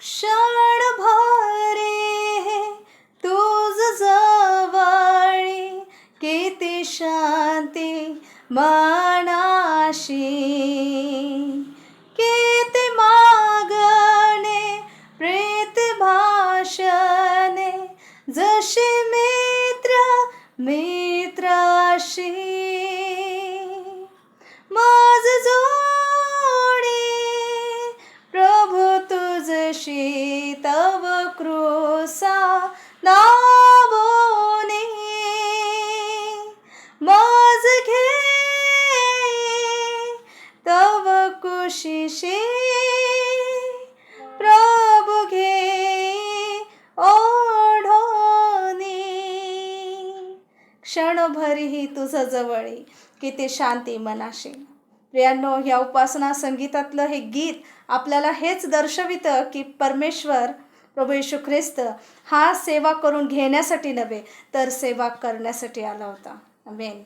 क्षण भारे तुझ जवळी. किती शांती मनाशी. किती मागणे प्रेत भाषणे. जसे मित्र मित्राशी. तुझशी तव कृसा नावोनी। माझ घे। तव कुशीशी प्रभू घे। ओढोनी। क्षणभरीही तुझं जवळी किती शांती मनाशी. प्रियांनो ह्या उपासना संगीतातलं हे गीत आपल्याला हेच दर्शवितं की परमेश्वर प्रभू येशू ख्रिस्त हा सेवा करून घेण्यासाठी नव्हे तर सेवा करण्यासाठी आला होता. मेन